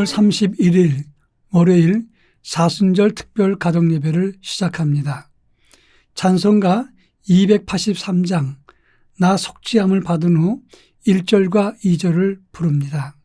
3월 31일 월요일 사순절 특별 가정 예배를 시작합니다. 찬송가 283장 나 속지함을 받은 후 1절과 2절을 부릅니다.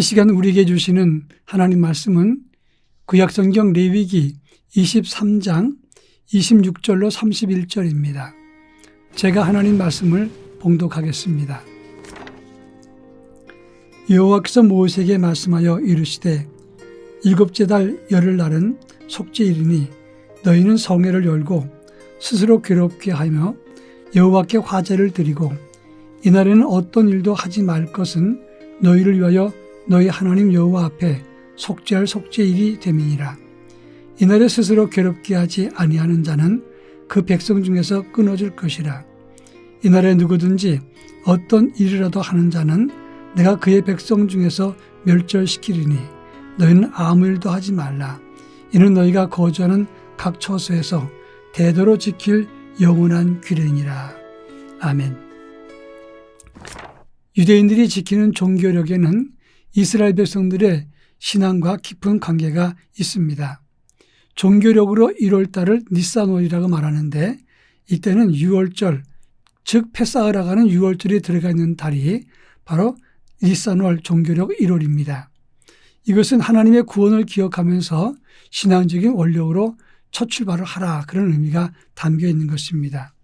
이 시간 우리에게 주시는 하나님 말씀은 구약성경 레위기 23장 26절로 31절입니다. 제가 하나님 말씀을 봉독하겠습니다. 여호와께서 모세에게 말씀하여 이르시되 일곱째 달 열흘 날은 속죄일이니 너희는 성회를 열고 스스로 괴롭게 하며 여호와께 화제를 드리고 이날에는 어떤 일도 하지 말 것은 너희를 위하여 너희 하나님 여호와 앞에 속죄할 속죄일이 됨이니라. 이날에 스스로 괴롭게 하지 아니하는 자는 그 백성 중에서 끊어질 것이라. 이날에 누구든지 어떤 일이라도 하는 자는 내가 그의 백성 중에서 멸절시키리니 너희는 아무 일도 하지 말라. 이는 너희가 거주하는 각 처소에서 대도로 지킬 영원한 규례니라. 아멘. 유대인들이 지키는 종교력에는 이스라엘 백성들의 신앙과 깊은 관계가 있습니다. 종교력으로 1월달을 니사노이라고 말하는데 이때는 6월절, 즉 패사흐라 가는 6월절이 들어가 있는 달이 바로 니사노월 종교력 1월입니다. 이것은 하나님의 구원을 기억하면서 신앙적인 원력으로 첫 출발을 하라 그런 의미가 담겨 있는 것입니다.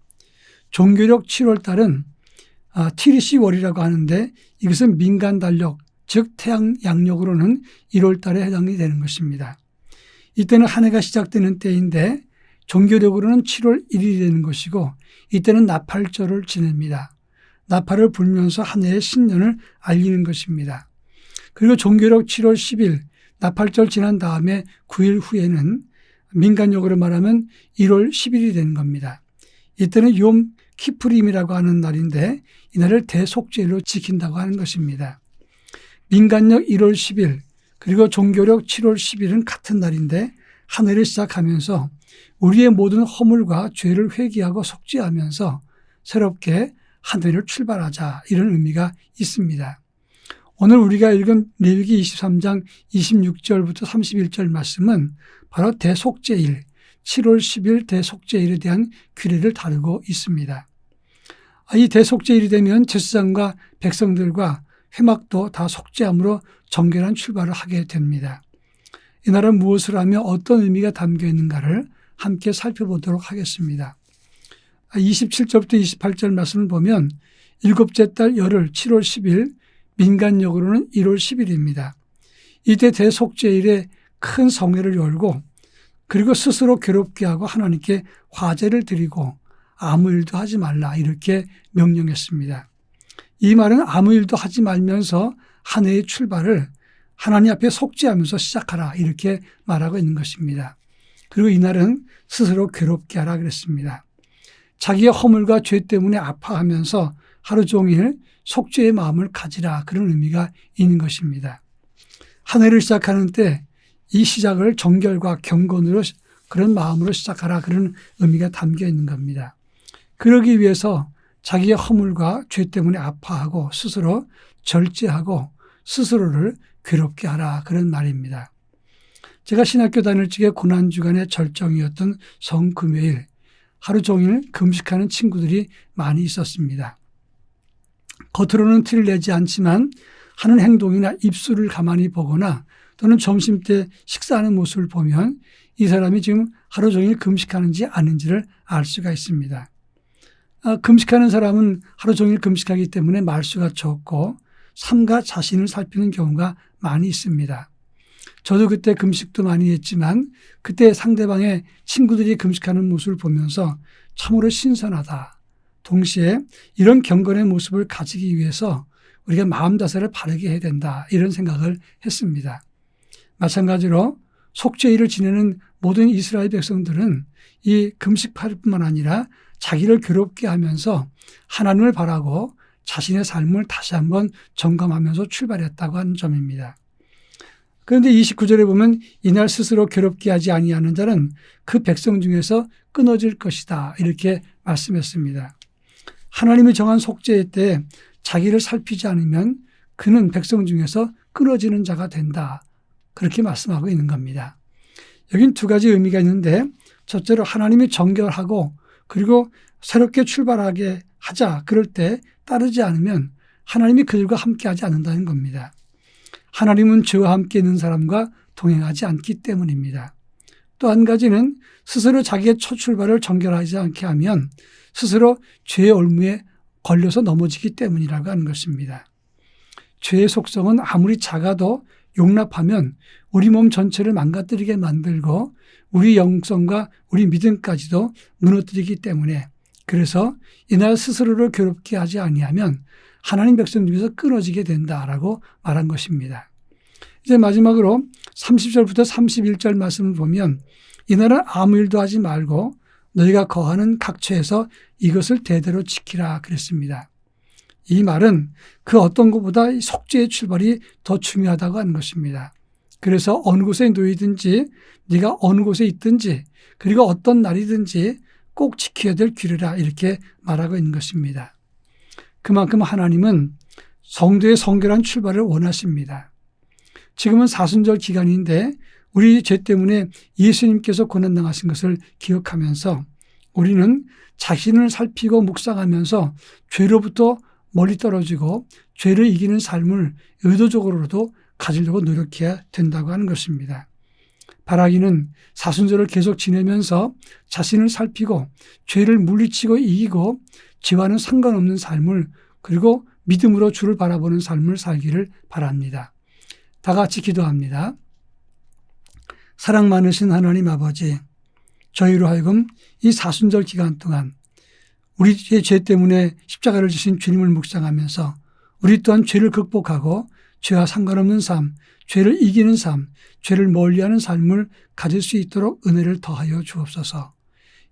종교력 7월달은 아, 티리시 월이라고 하는데 이것은 민간 달력, 즉 태양 양력으로는 1월 달에 해당이 되는 것입니다. 이때는 한 해가 시작되는 때인데 종교력으로는 7월 1일이 되는 것이고 이때는 나팔절을 지냅니다. 나팔을 불면서 한 해의 신년을 알리는 것입니다. 그리고 종교력 7월 10일 나팔절 지난 다음에 9일 후에는 민간력으로 말하면 1월 10일이 되는 겁니다. 이때는 욤 키프림이라고 하는 날인데 이날을 대속죄로 지킨다고 하는 것입니다. 민간력 1월 10일 그리고 종교력 7월 10일은 같은 날인데 한 해를 시작하면서 우리의 모든 허물과 죄를 회개하고 속죄하면서 새롭게 한 해를 출발하자 이런 의미가 있습니다. 오늘 우리가 읽은 레위기 23장 26절부터 31절 말씀은 바로 대속죄일 7월 10일 대속죄일에 대한 규례를 다루고 있습니다. 이 대속죄일이 되면 제사장과 백성들과 회막도 다 속죄함으로 정결한 출발을 하게 됩니다. 이 날은 무엇을 하며 어떤 의미가 담겨 있는가를 함께 살펴보도록 하겠습니다. 27절부터 28절 말씀을 보면 일곱째 달 열흘 7월 10일 민간력으로는 1월 10일입니다. 이때 대속죄일에 큰 성회를 열고 그리고 스스로 괴롭게 하고 하나님께 화제를 드리고 아무 일도 하지 말라 이렇게 명령했습니다. 이 말은 아무 일도 하지 말면서 한 해의 출발을 하나님 앞에 속죄하면서 시작하라 이렇게 말하고 있는 것입니다. 그리고 이날은 스스로 괴롭게 하라 그랬습니다. 자기의 허물과 죄 때문에 아파하면서 하루 종일 속죄의 마음을 가지라 그런 의미가 있는 것입니다. 한 해를 시작하는 때 이 시작을 정결과 경건으로 시- 그런 마음으로 시작하라 그런 의미가 담겨 있는 겁니다. 그러기 위해서 자기의 허물과 죄 때문에 아파하고 스스로 절제하고 스스로를 괴롭게 하라 그런 말입니다. 제가 신학교 다닐 적에 고난주간의 절정이었던 성금요일 하루 종일 금식하는 친구들이 많이 있었습니다. 겉으로는 티를 내지 않지만 하는 행동이나 입술을 가만히 보거나 또는 점심 때 식사하는 모습을 보면 이 사람이 지금 하루 종일 금식하는지 아닌지를 알 수가 있습니다. 아, 금식하는 사람은 하루 종일 금식하기 때문에 말수가 적고 삶과 자신을 살피는 경우가 많이 있습니다. 저도 그때 금식도 많이 했지만 그때 상대방의 친구들이 금식하는 모습을 보면서 참으로 신선하다. 동시에 이런 경건의 모습을 가지기 위해서 우리가 마음 다스를 바르게 해야 된다. 이런 생각을 했습니다. 마찬가지로 속죄일을 지내는 모든 이스라엘 백성들은 이 금식팔뿐만 아니라 자기를 괴롭게 하면서 하나님을 바라고 자신의 삶을 다시 한번 점검하면서 출발했다고 하는 점입니다. 그런데 29절에 보면 이날 스스로 괴롭게 하지 아니하는 자는 그 백성 중에서 끊어질 것이다. 이렇게 말씀했습니다. 하나님이 정한 속죄의 때 자기를 살피지 않으면 그는 백성 중에서 끊어지는 자가 된다. 그렇게 말씀하고 있는 겁니다. 여긴 두 가지 의미가 있는데 첫째로 하나님이 정결하고 그리고 새롭게 출발하게 하자. 그럴 때 따르지 않으면 하나님이 그들과 함께 하지 않는다는 겁니다. 하나님은 저와 함께 있는 사람과 동행하지 않기 때문입니다. 또 한 가지는 스스로 자기의 첫 출발을 정결하지 않게 하면 스스로 죄의 올무에 걸려서 넘어지기 때문이라고 하는 것입니다. 죄의 속성은 아무리 작아도 용납하면 우리 몸 전체를 망가뜨리게 만들고 우리 영성과 우리 믿음까지도 무너뜨리기 때문에 그래서 이날 스스로를 괴롭게 하지 아니하면 하나님 백성 중에서 끊어지게 된다라고 말한 것입니다. 이제 마지막으로 30절부터 31절 말씀을 보면 이날은 아무 일도 하지 말고 너희가 거하는 각처에서 이것을 대대로 지키라 그랬습니다. 이 말은 그 어떤 것보다 이 속죄의 출발이 더 중요하다고 하는 것입니다. 그래서 어느 곳에 놓이든지 네가 어느 곳에 있든지 그리고 어떤 날이든지 꼭 지켜야 될 규례라 이렇게 말하고 있는 것입니다. 그만큼 하나님은 성도의 성결한 출발을 원하십니다. 지금은 사순절 기간인데 우리 죄 때문에 예수님께서 고난당하신 것을 기억하면서 우리는 자신을 살피고 묵상하면서 죄로부터 멀리 떨어지고 죄를 이기는 삶을 의도적으로도 가지려고 노력해야 된다고 하는 것입니다. 바라기는 사순절을 계속 지내면서 자신을 살피고 죄를 물리치고 이기고 죄와는 상관없는 삶을 그리고 믿음으로 주를 바라보는 삶을 살기를 바랍니다. 다 같이 기도합니다. 사랑 많으신 하나님 아버지, 저희로 하여금 이 사순절 기간 동안 우리의 죄 때문에 십자가를 지신 주님을 묵상하면서 우리 또한 죄를 극복하고 죄와 상관없는 삶, 죄를 이기는 삶, 죄를 멀리하는 삶을 가질 수 있도록 은혜를 더하여 주옵소서.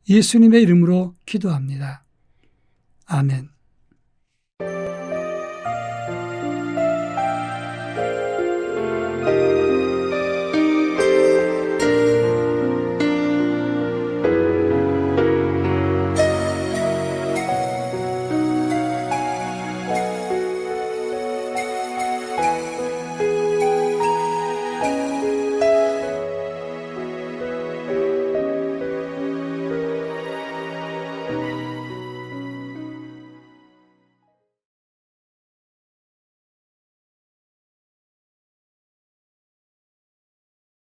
예수님의 이름으로 기도합니다. 아멘.